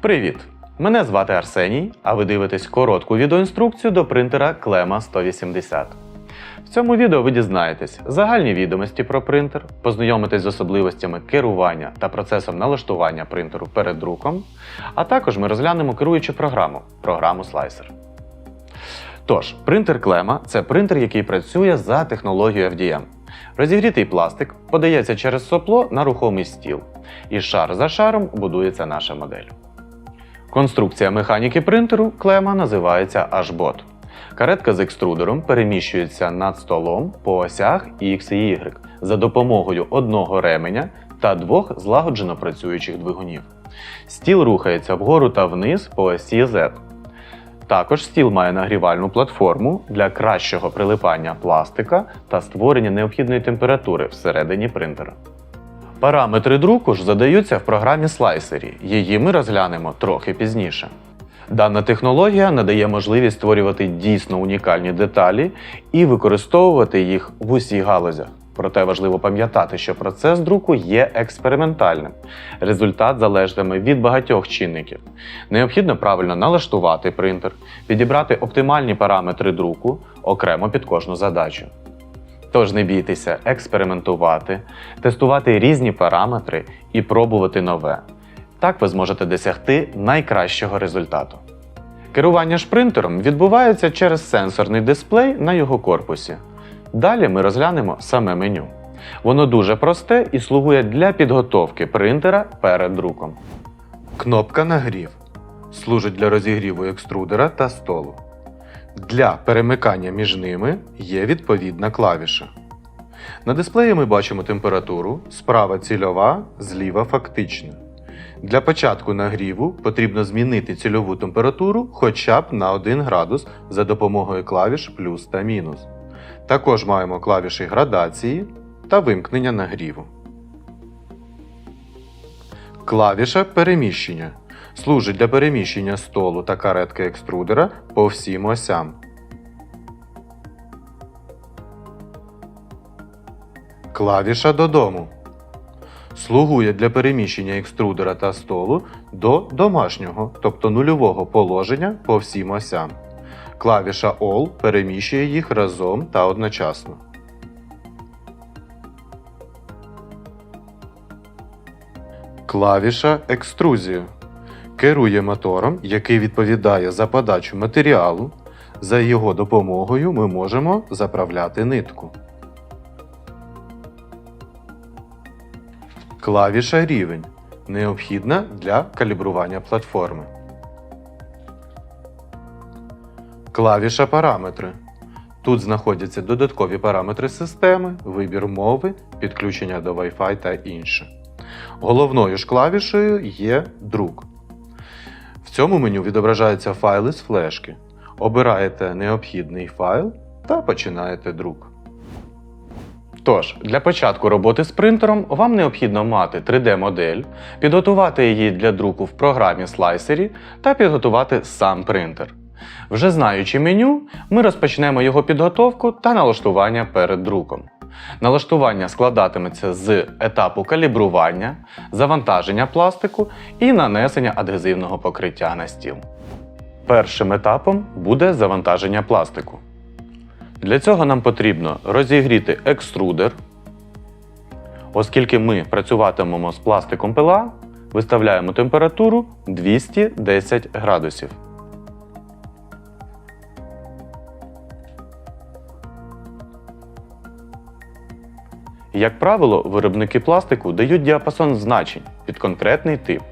Привіт! Мене звати Арсеній, а ви дивитесь коротку відеоінструкцію до принтера Клема 180. В цьому відео ви дізнаєтесь загальні відомості про принтер, познайомитесь з особливостями керування та процесом налаштування принтеру перед друком, а також ми розглянемо керуючу програму програму Slicer. Тож, принтер Клема це принтер, який працює за технологією FDM. Розігрітий пластик подається через сопло на рухомий стіл, і шар за шаром будується наша модель. Конструкція механіки принтеру клема називається H-Bot. Каретка з екструдером переміщується над столом по осях X і Y за допомогою одного ременя та двох злагоджено працюючих двигунів. Стіл рухається вгору та вниз по осі Z. Також стіл має нагрівальну платформу для кращого прилипання пластика та створення необхідної температури всередині принтера. Параметри друку ж задаються в програмі слайсері. Її ми розглянемо трохи пізніше. Дана технологія надає можливість створювати дійсно унікальні деталі і використовувати їх в усіх галузях. Проте важливо пам'ятати, що процес друку є експериментальним. Результат залежатиме від багатьох чинників. Необхідно правильно налаштувати принтер, підібрати оптимальні параметри друку окремо під кожну задачу. Тож не бійтеся експериментувати, тестувати різні параметри і пробувати нове. Так ви зможете досягти найкращого результату. Керування ж принтером відбувається через сенсорний дисплей на його корпусі. Далі ми розглянемо саме меню. Воно дуже просте і слугує для підготовки принтера перед друком. Кнопка Нагрів служить для розігріву екструдера та столу. Для перемикання між ними є відповідна клавіша. На дисплеї ми бачимо температуру, справа цільова, зліва фактична. Для початку нагріву потрібно змінити цільову температуру хоча б на 1 градус за допомогою клавіш плюс та мінус. Також маємо клавіші градації та вимкнення нагріву. Клавіша переміщення служить для переміщення столу та каретки екструдера по всім осям. Клавіша додому слугує для переміщення екструдера та столу до домашнього, тобто нульового положення по всім осям. Клавіша All переміщує їх разом та одночасно. Клавіша Екструзію керує мотором, який відповідає за подачу матеріалу. За його допомогою ми можемо заправляти нитку. Клавіша Рівень необхідна для калібрування платформи. Клавіша Параметри. Тут знаходяться додаткові параметри системи, вибір мови, підключення до Wi-Fi та інше. Головною ж клавішею є друк. В цьому меню відображаються файли з флешки. Обираєте необхідний файл та починаєте друк. Тож, для початку роботи з принтером вам необхідно мати 3D-модель, підготувати її для друку в програмі слайсері та підготувати сам принтер. Вже знаючи меню, ми розпочнемо його підготовку та налаштування перед друком. Налаштування складатиметься з етапу калібрування, завантаження пластику і нанесення адгезивного покриття на стіл. Першим етапом буде завантаження пластику. Для цього нам потрібно розігріти екструдер. Оскільки ми працюватимемо з пластиком пила, виставляємо температуру 210 градусів. Як правило, виробники пластику дають діапазон значень під конкретний тип.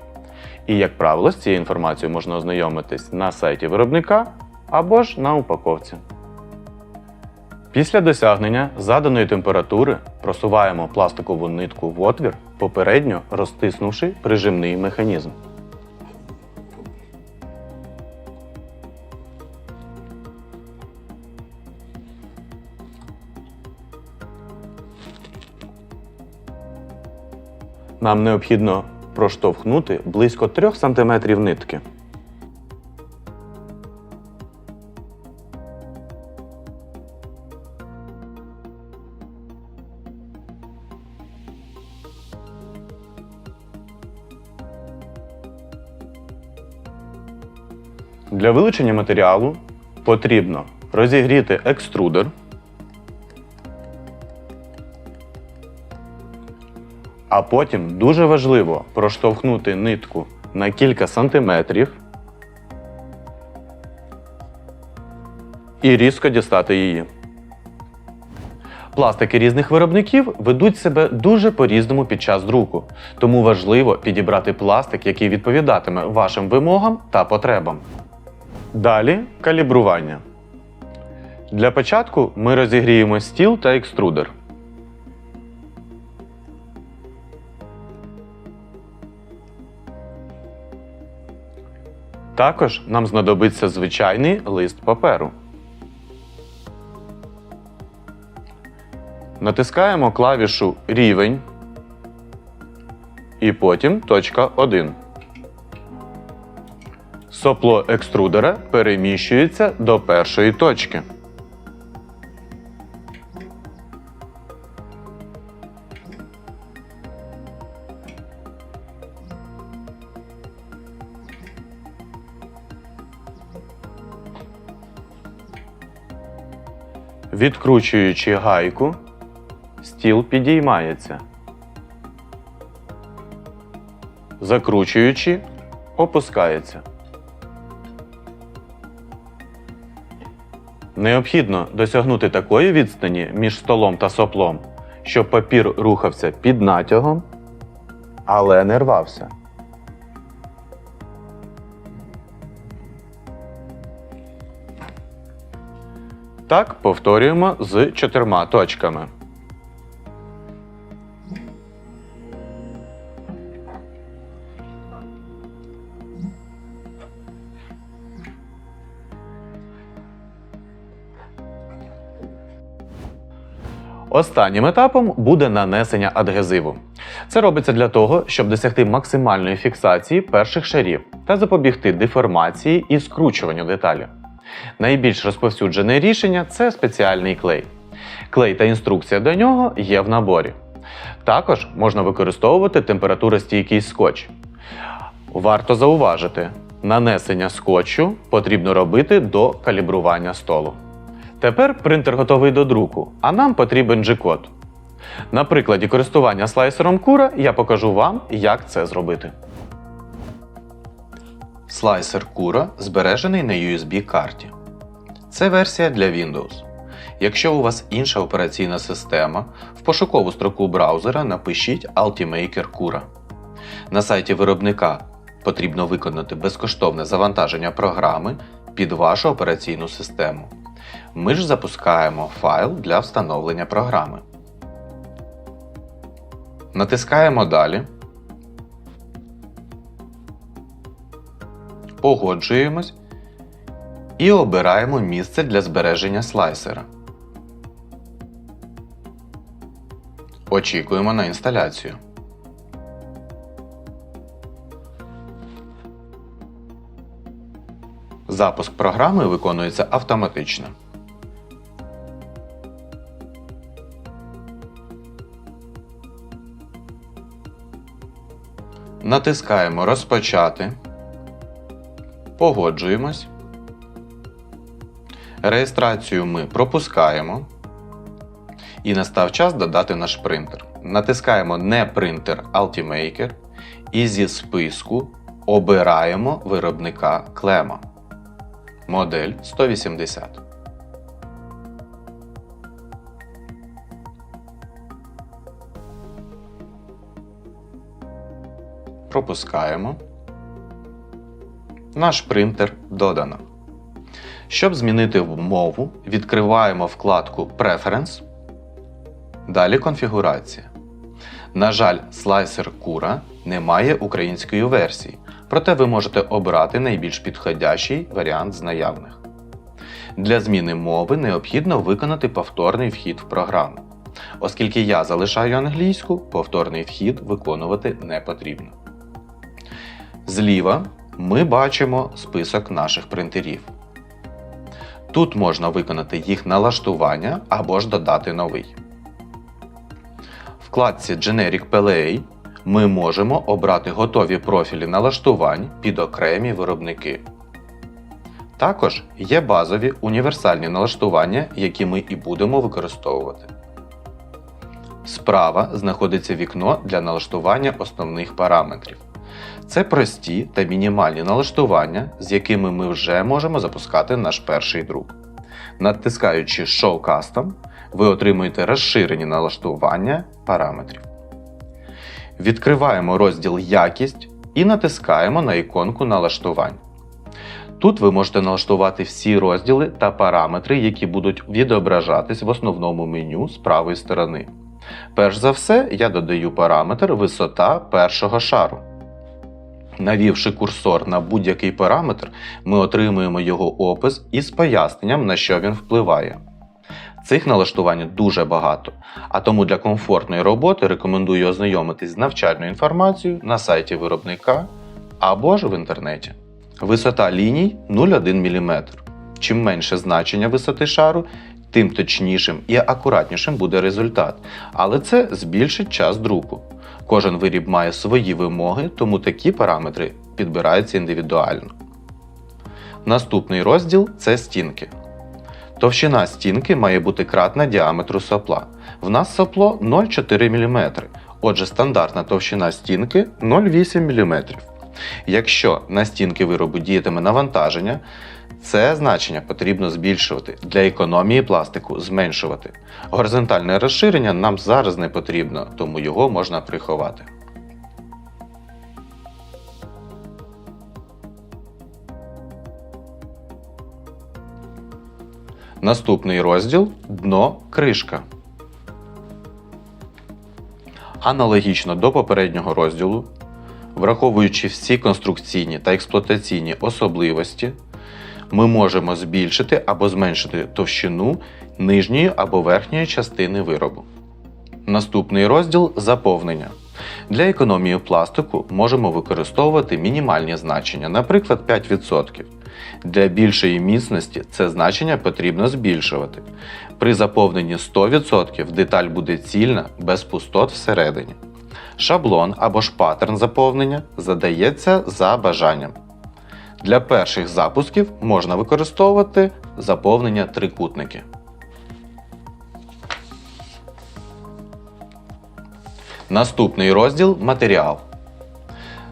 І, як правило, з цією інформацією можна ознайомитись на сайті виробника або ж на упаковці. Після досягнення заданої температури просуваємо пластикову нитку в отвір, попередньо розтиснувши прижимний механізм. Нам необхідно проштовхнути близько 3 см нитки. Для вилучення матеріалу потрібно розігріти екструдер. А потім дуже важливо проштовхнути нитку на кілька сантиметрів і різко дістати її. Пластики різних виробників ведуть себе дуже по-різному під час друку, тому важливо підібрати пластик, який відповідатиме вашим вимогам та потребам. Далі калібрування. Для початку ми розігріємо стіл та екструдер. Також нам знадобиться звичайний лист паперу. Натискаємо клавішу Рівень і потім точка 1. Сопло екструдера переміщується до першої точки. Відкручуючи гайку, стіл підіймається. Закручуючи, опускається. Необхідно досягнути такої відстані між столом та соплом, щоб папір рухався під натягом, але не рвався. Так повторюємо з чотирма точками. Останнім етапом буде нанесення адгезиву. Це робиться для того, щоб досягти максимальної фіксації перших шарів та запобігти деформації і скручуванню деталі. Найбільш розповсюджене рішення це спеціальний клей. Клей та інструкція до нього є в наборі. Також можна використовувати температуростійкий скотч. Варто зауважити, нанесення скотчу потрібно робити до калібрування столу. Тепер принтер готовий до друку, а нам потрібен G-код. На прикладі користування слайсером Кура я покажу вам, як це зробити. Слайсер Кура збережений на USB-карті. Це версія для Windows. Якщо у вас інша операційна система, в пошукову строку браузера напишіть Ultimaker Kura. На сайті виробника потрібно виконати безкоштовне завантаження програми під вашу операційну систему. Ми ж запускаємо файл для встановлення програми. Натискаємо Далі. Погоджуємось і обираємо місце для збереження слайсера. Очікуємо на інсталяцію. Запуск програми виконується автоматично. Натискаємо Розпочати. Погоджуємось. Реєстрацію ми пропускаємо. І настав час додати наш принтер. Натискаємо Не принтер Ultimaker і зі списку обираємо виробника клема. Модель 180. Пропускаємо. Наш принтер додано. Щоб змінити мову, відкриваємо вкладку Preference. Далі конфігурація. На жаль, слайсер Кура не має української версії, проте ви можете обрати найбільш підходящий варіант з наявних. Для зміни мови необхідно виконати повторний вхід в програму. Оскільки я залишаю англійську, повторний вхід виконувати не потрібно. Зліва ми бачимо список наших принтерів. Тут можна виконати їх налаштування або ж додати новий. В вкладці Generic PLA ми можемо обрати готові профілі налаштувань під окремі виробники. Також є базові універсальні налаштування, які ми і будемо використовувати. Справа знаходиться вікно для налаштування основних параметрів. Це прості та мінімальні налаштування, з якими ми вже можемо запускати наш перший друк. Натискаючи Show Custom, ви отримуєте розширені налаштування параметрів. Відкриваємо розділ Якість і натискаємо на іконку налаштувань. Тут ви можете налаштувати всі розділи та параметри, які будуть відображатись в основному меню з правої сторони. Перш за все, я додаю параметр висота першого шару. Навівши курсор на будь-який параметр, ми отримуємо його опис із поясненням, на що він впливає. Цих налаштувань дуже багато, а тому для комфортної роботи рекомендую ознайомитись з навчальною інформацією на сайті виробника або ж в інтернеті. Висота ліній 0,1 мм. Чим менше значення висоти шару, тим точнішим і акуратнішим буде результат, але це збільшить час друку. Кожен виріб має свої вимоги, тому такі параметри підбираються індивідуально. Наступний розділ це стінки. Товщина стінки має бути кратна діаметру сопла. В нас сопло 0,4 мм, отже стандартна товщина стінки 0,8 мм. Якщо на стінки виробу діятиме навантаження, це значення потрібно збільшувати для економії пластику зменшувати. Горизонтальне розширення нам зараз не потрібно, тому його можна приховати. Наступний розділ дно кришка. Аналогічно до попереднього розділу, враховуючи всі конструкційні та експлуатаційні особливості, ми можемо збільшити або зменшити товщину нижньої або верхньої частини виробу. Наступний розділ заповнення. Для економії пластику можемо використовувати мінімальні значення, наприклад, 5%. Для більшої міцності це значення потрібно збільшувати. При заповненні 100% деталь буде цільна, без пустот всередині. Шаблон або ж паттерн заповнення задається за бажанням. Для перших запусків можна використовувати заповнення трикутники. Наступний розділ матеріал.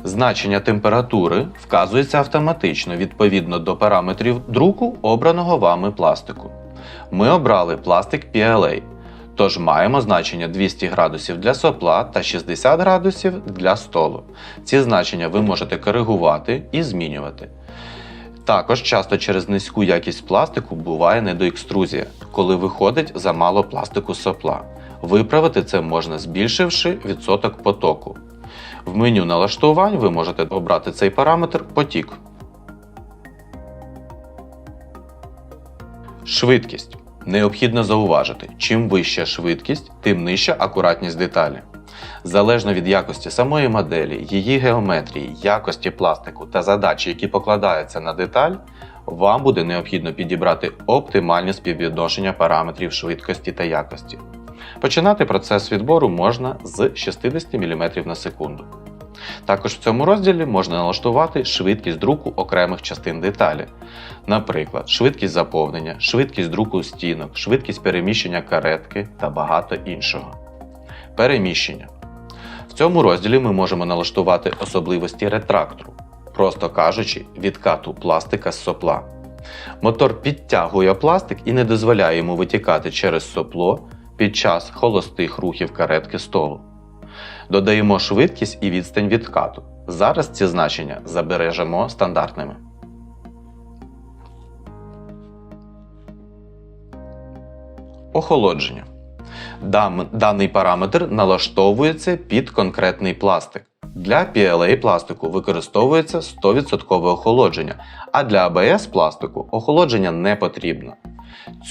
Значення температури вказується автоматично відповідно до параметрів друку обраного вами пластику. Ми обрали пластик PLA, тож маємо значення 200 градусів для сопла та 60 градусів для столу. Ці значення ви можете коригувати і змінювати. Також часто через низьку якість пластику буває недоекструзія, коли виходить замало пластику сопла. Виправити це можна збільшивши відсоток потоку. В меню налаштувань ви можете обрати цей параметр потік. Швидкість. Необхідно зауважити, чим вища швидкість, тим нижча акуратність деталі. Залежно від якості самої моделі, її геометрії, якості пластику та задачі, які покладаються на деталь, вам буде необхідно підібрати оптимальне співвідношення параметрів швидкості та якості. Починати процес відбору можна з 60 мм на секунду. Також в цьому розділі можна налаштувати швидкість друку окремих частин деталі, наприклад, швидкість заповнення, швидкість друку стінок, швидкість переміщення каретки та багато іншого. Переміщення. В цьому розділі ми можемо налаштувати особливості ретрактору, просто кажучи, відкату пластика з сопла. Мотор підтягує пластик і не дозволяє йому витікати через сопло під час холостих рухів каретки столу. Додаємо швидкість і відстань відкату. Зараз ці значення забережемо стандартними. Охолодження. Даний параметр налаштовується під конкретний пластик. Для PLA пластику використовується 100% охолодження, а для ABS пластику охолодження не потрібно.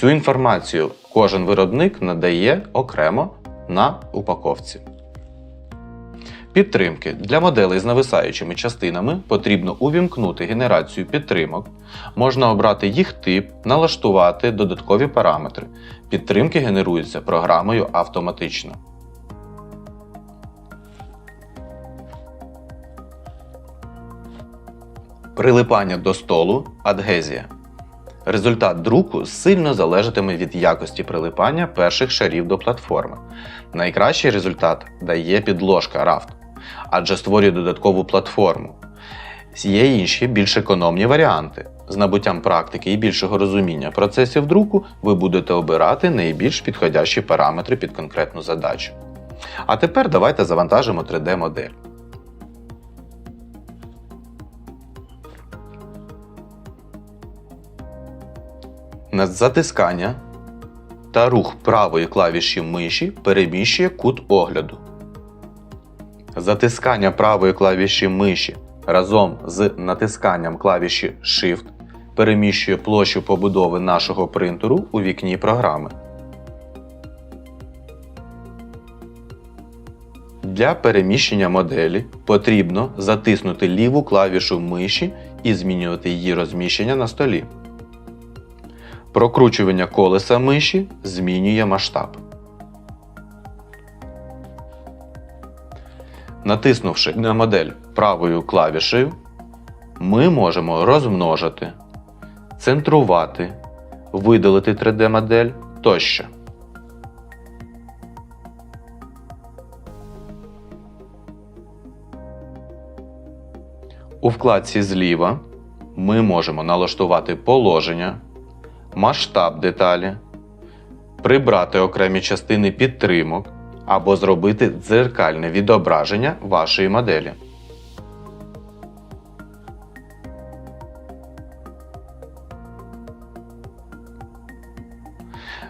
Цю інформацію кожен виробник надає окремо на упаковці. Підтримки для моделей з нависаючими частинами потрібно увімкнути генерацію підтримок. Можна обрати їх тип, налаштувати додаткові параметри. Підтримки генеруються програмою автоматично. Прилипання до столу адгезія. результат друку сильно залежатиме від якості прилипання перших шарів до платформи. Найкращий результат дає підложка Raft, адже створює додаткову платформу. Є інші більш економні варіанти. З набуттям практики і більшого розуміння процесів друку ви будете обирати найбільш підходящі параметри під конкретну задачу. А тепер давайте завантажимо 3D-модель. На затискання та рух правої клавіші миші переміщує кут огляду. Затискання правої клавіші миші разом з натисканням клавіші Shift переміщує площу побудови нашого принтеру у вікні програми. Для переміщення моделі потрібно затиснути ліву клавішу миші і змінювати її розміщення на столі. Прокручування колеса миші змінює масштаб. Натиснувши на модель правою клавішею, ми можемо розмножити, центрувати, видалити 3D-модель тощо. У вкладці зліва ми можемо налаштувати положення, масштаб деталі, прибрати окремі частини підтримок або зробити дзеркальне відображення вашої моделі.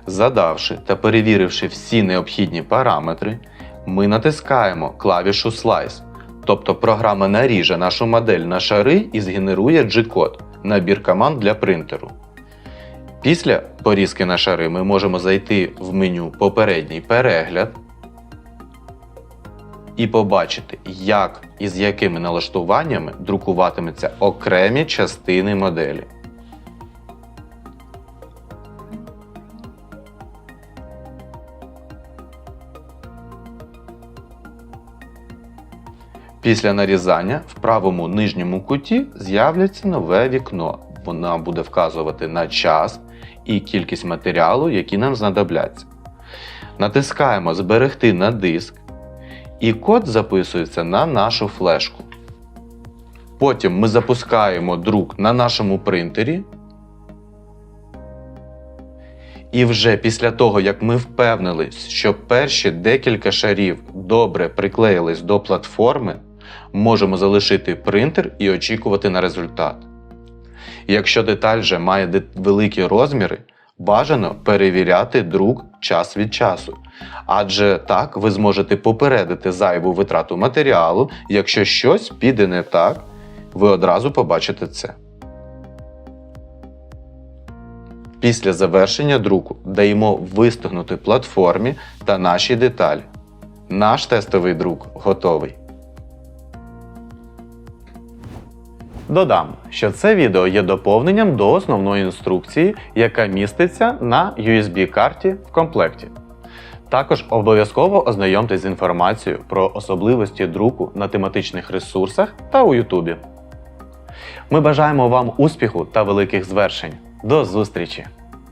Задавши та перевіривши всі необхідні параметри, ми натискаємо клавішу Slice, тобто програма наріже нашу модель на шари і згенерує G-код набір команд для принтеру. Після порізки на шари ми можемо зайти в меню Попередній перегляд і побачити, як і з якими налаштуваннями друкуватимуться окремі частини моделі. Після нарізання в правому нижньому куті з'являться нове вікно. Вона буде вказувати на час і кількість матеріалу, які нам знадобляться. Натискаємо Зберегти на диск, і код записується на нашу флешку. Потім ми запускаємо друк на нашому принтері. І вже після того, як ми впевнились, що перші декілька шарів добре приклеїлись до платформи, можемо залишити принтер і очікувати на результат. Якщо деталь вже має великі розміри, бажано перевіряти друк час від часу. Адже так ви зможете попередити зайву витрату матеріалу, якщо щось піде не так, ви одразу побачите це. Після завершення друку даємо вистигнути платформі та наші деталі. Наш тестовий друк готовий. Додам, що це відео є доповненням до основної інструкції, яка міститься на USB-карті в комплекті. Також обов'язково ознайомтесь з інформацією про особливості друку на тематичних ресурсах та у Ютубі. Ми бажаємо вам успіху та великих звершень. До зустрічі!